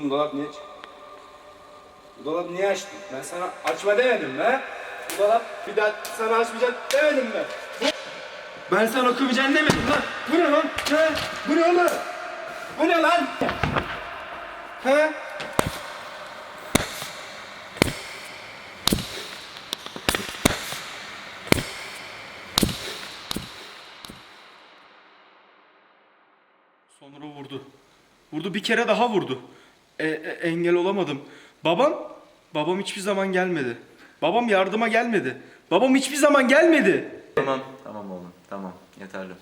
Oğlum dolap niye aç? Bu dolap niye açtın? Ben sana açma demedim he? Bu dolap bir daha sana açmayacak demedim mi? Ben sana okumayacaksın demedim lan. Bu ne lan? He? Bu ne oğlum? Bu ne lan? He? Sonra vurdu. Vurdu bir kere daha vurdu. E, e, engel olamadım. Babam, babam hiçbir zaman gelmedi. Babam yardıma gelmedi. Babam hiçbir zaman gelmedi. Tamam, tamam oğlum. Tamam, yeterli.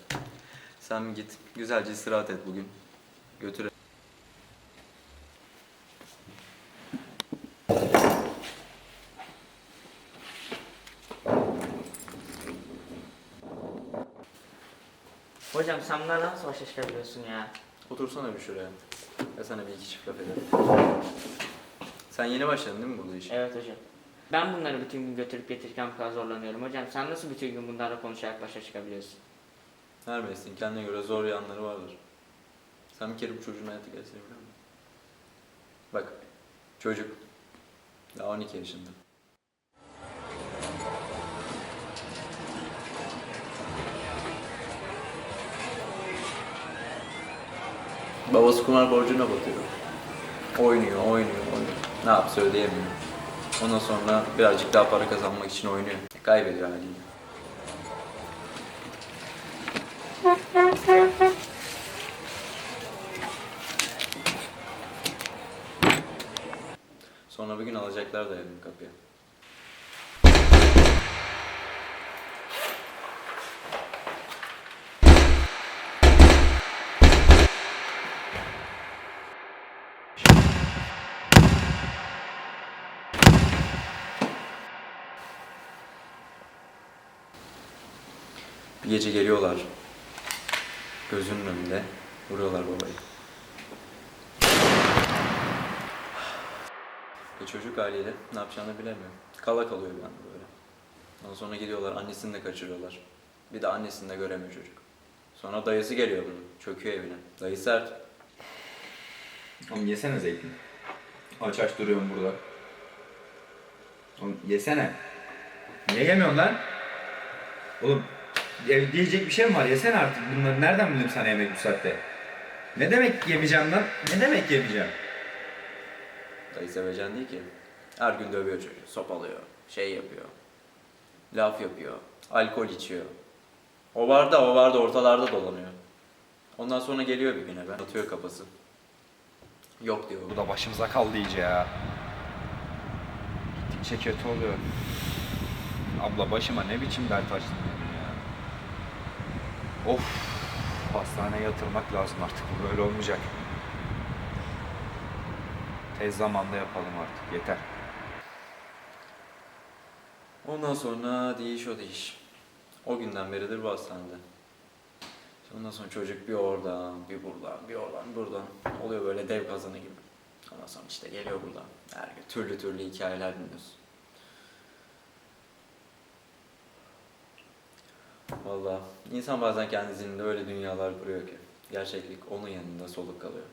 Sen git, güzelce istirahat et bugün. Götür. Hocam sen bunlarla nasıl başa çıkabiliyorsun ya? Otursana bir şuraya. Ya sana bir iki çift laf ederim. Sen yeni başladın değil mi burada işe? Evet hocam. Ben bunları bütün gün götürüp getirirken bu kadar zorlanıyorum. Hocam sen nasıl bütün gün bunlarla konuşarak başa çıkabiliyorsun? Her mesleğin kendine göre zor yanları vardır. Sen bir kere bu çocuğun hayatı gelsene biliyor musun? Bak, çocuk. Daha 12 yaşında. Babası kumar borcuna batıyor. Oynuyor, oynuyor, oynuyor. Ne yapsa ödeyemiyor. Ondan sonra birazcık daha para kazanmak için oynuyor. Kaybediyor haliyle. Sonra bir gün alacaklar da evin kapıya. Bir gece geliyorlar. Gözünün önünde vuruyorlar babayı. Ve çocuk haliyle ne yapacağını bilemiyor. Kala kalıyor bir anda böyle. Ondan sonra gidiyorlar annesini de kaçırıyorlar. Bir de annesini de göremiyor çocuk. Sonra dayısı geliyor bunun. Çöküyor evine. Dayı sert. Oğlum yesene zeytin. Aç aç duruyorum burada. Oğlum yesene. Niye yemiyorsun lan? Oğlum ya diyecek bir şey mi var? Yesene artık. Bunları nereden bulayım sana yemek bu saatte? Ne demek yemeyeceğim lan? Ne demek yemeyeceğim? Dayı sevecen değil ki. Her gün dövüyor çocuğu. Sopalıyor. Şey yapıyor. Laf yapıyor. Alkol içiyor. O var da o var da ortalarda dolanıyor. Ondan sonra geliyor bir gün eve. Atıyor kafası. Yok diyor. Bu da başımıza kaldı iyice ya. Gittikçe kötü oluyor. Abla başıma ne biçim dert açtın. Of. Hastaneye yatırmak lazım artık. Bu böyle olmayacak. Tez zamanda yapalım artık. Yeter. Ondan sonra değiş o değiş. O günden beridir bu hastanede. Ondan sonra çocuk bir oradan, bir buradan, bir oradan, buradan. Oluyor böyle dev kazanı gibi. Ondan sonra işte geliyor buradan. Her gün türlü türlü hikayeler dinliyorsun. Vallahi insan bazen kendi zihninde öyle dünyalar kuruyor ki. Gerçeklik onun yanında soluk kalıyor.